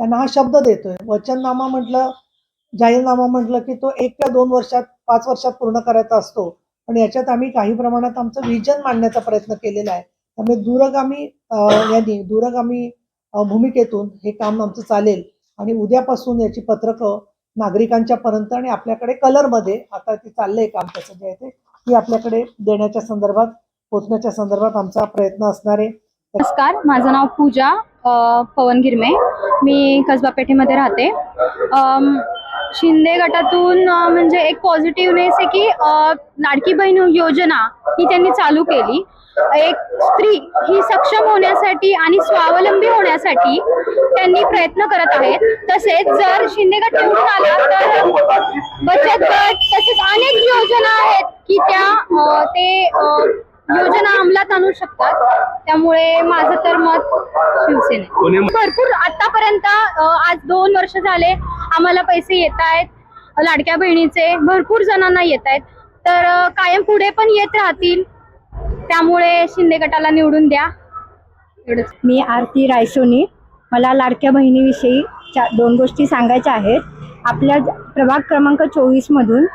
त्यांना हा शब्द देतोय. वचननामा म्हटलं जाहीरनामा म्हटलं की तो एक किंवा दोन वर्षात पाच वर्षात पूर्ण करायचा असतो. पण याच्यात आम्ही काही प्रमाणात आमचं विजन मांडण्याचा प्रयत्न केलेला आहे. त्यामुळे दूरगामी यांनी दूरगामी भूमिकेतून हे काम आमचं चालेल. आणि उद्यापासून याची पत्रकं नागरिकांच्या पर्यंत आणि आपल्याकडे कलरमध्ये आता ते चाललंय काम त्याचं जे आहे ते ती आपल्याकडे देण्याच्या संदर्भात पोचण्याच्या संदर्भात आमचा प्रयत्न असणार आहे. नमस्कार माझं नाव पूजा. पवन गिरमे. मी कसबा पेठेमध्ये राहते शिंदे गटातून म्हणजे एक पॉझिटिव्हनेस आहे की लाडकी बहीण योजना ही त्यांनी चालू केली. एक स्त्री ही सक्षम होण्यासाठी आणि स्वावलंबी होण्यासाठी त्यांनी प्रयत्न करत आहेत. तसेच जर शिंदे गट निवडून आला तर बचत गट तसेच अनेक योजना आहेत की त्या ते योजना अंमलात आणू शकतात. त्यामुळे माझं तर मत भरपूर आतापर्यंत आज दोन वर्ष झाले आम्हाला पैसे येत आहेत लाडक्या बहिणीचे भरपूर जणांना येत आहेत. तर कायम पुढे पण येत राहतील. त्यामुळे शिंदे गटाला निवडून द्या. एवढंच. मी आरती रायसोनी. मला लाडक्या बहिणीविषयी चा दोन गोष्टी सांगायच्या आहेत. आपल्या प्रभाग क्रमांक चोवीसमधून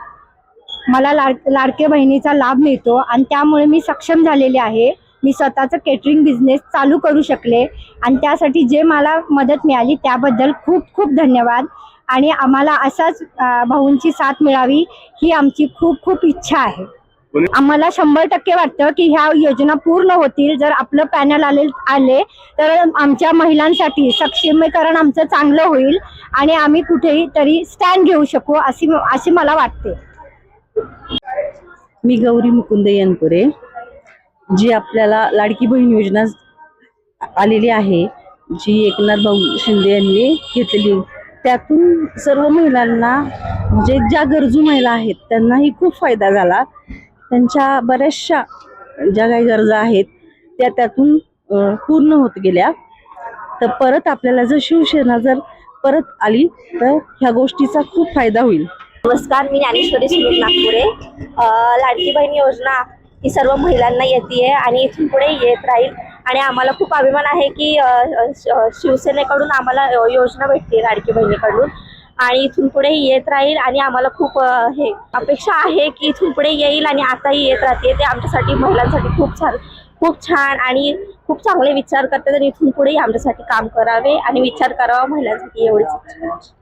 मला लाड लाडक्या बहिणीचा लाभ मिळतो आणि त्यामुळे मी सक्षम झालेले आहे. मी स्वतःचं केटरिंग बिझनेस चालू करू शकले. आणि त्यासाठी जे मला मदत मिळाली त्याबद्दल खूप खूप धन्यवाद. आणि आम्हाला असाच भाऊंची साथ मिळावी ही आमची खूप खूप इच्छा आहे. आम्हाला शंभर टक्के वाटतं की ह्या योजना पूर्ण होतील. जर आपलं पॅनल आले आले तर आमच्या महिलांसाठी सक्षमीकरण आमचं चांगलं होईल. आणि आम्ही कुठेही तरी स्टँड घेऊ शकू अशी अशी मला वाटते. मी गौरी मुकुंद यनपुरे जी आपल्याला लाडकी बहीण योजना आलेली आहे जी एकनाथ भाऊ शिंदे यांनी घेतलेली. त्यातून सर्व महिलांना म्हणजे ज्या गरजू महिला आहेत त्यांनाही खूप फायदा झाला. त्यांच्या बऱ्याचशा ज्या काही गरजा आहेत त्या त्यातून पूर्ण होत गेल्या. तर परत आपल्याला जर शिवसेना जर परत आली तर ह्या गोष्टीचा खूप फायदा होईल. नमस्कार मी ज्ञानेश्वरी सुनील नागपुरे. लाडकी बहीण योजना ही सर्व महिलांना येते आणि इथून पुढे येत राहील. आणि आम्हाला खूप अभिमान आहे की शिवसेनेकडून आम्हाला योजना भेटते लाडकी बहिणीकडून. आणि इथून पुढे येत राहील आणि आम्हाला खूप हे अपेक्षा आहे की इथून पुढे येईल आणि आताही येत राहते. ते आमच्यासाठी महिलांसाठी खूप छान खूप छान आणि खूप चांगले विचार करतात आणि इथून पुढेही आमच्यासाठी काम करावे आणि विचार करावा महिलांसाठी एवढीच. इच्छा